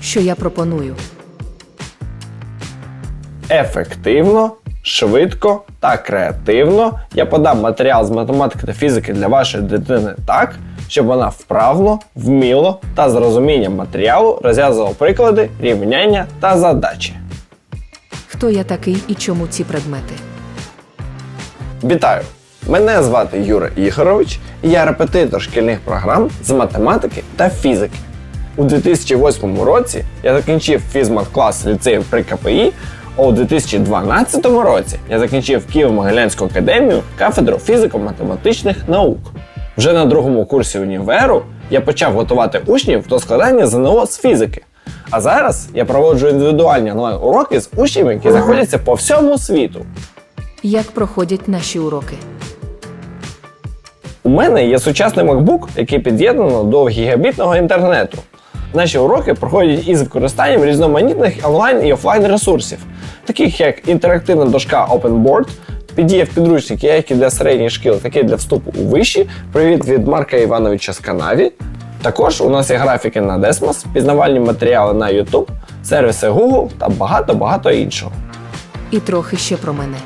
що я пропоную. Ефективно, швидко та креативно я подам матеріал з математики та фізики для вашої дитини так, щоб вона вправно, вміло та з розумінням матеріалу розв'язувала приклади, рівняння та задачі. Хто я такий і чому ці предмети? Вітаю! Мене звати Юра Ігорович, і я репетитор шкільних програм з математики та фізики. У 2008 році я закінчив фізмат-клас ліцею при КПІ, а у 2012 році я закінчив Києво-Могилянську академію кафедру фізико-математичних наук. Вже на другому курсі універу я почав готувати учнів до складання ЗНО з фізики. А зараз я проводжу індивідуальні онлайн-уроки з учнями, які знаходяться по всьому світу. Як проходять наші уроки? У мене є сучасний MacBook, який під'єднано до гігабітного інтернету. Наші уроки проходять із використанням різноманітних онлайн і офлайн ресурсів, таких як інтерактивна дошка OpenBoard, pdf підручники як і для середніх шкіл, так і для вступу у виші. Привіт від Марка Івановича з Канаві. Також у нас є графіки на Desmos, пізнавальні матеріали на YouTube, сервіси Google та багато-багато іншого. І трохи ще про мене.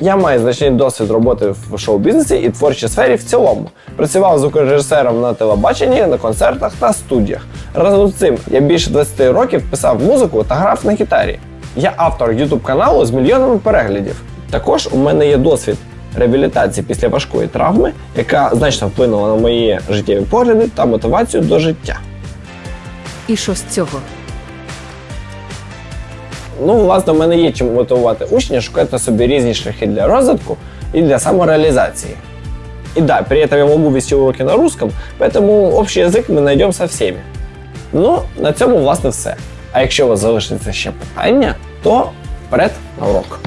Я маю значний досвід роботи в шоу-бізнесі і творчій сфері в цілому. Працював звукорежисером на телебаченні, на концертах та студіях. Разом з цим я більше 20 років писав музику та грав на гітарі. Я автор YouTube каналу з мільйонами переглядів. Також у мене є досвід реабілітації після важкої травми, яка значно вплинула на мої життєві погляди та мотивацію до життя. І що з цього? Ну, власне, в мене є чим мотивувати учня шукати собі різні шляхи для розвитку і для самореализации. И да, при этом я могу вести уроки на русском, поэтому общий язик ми знайдемо со всеми. Ну, на цьому, власне, все. А якщо у вас залишиться ще питання, то вперед на урок.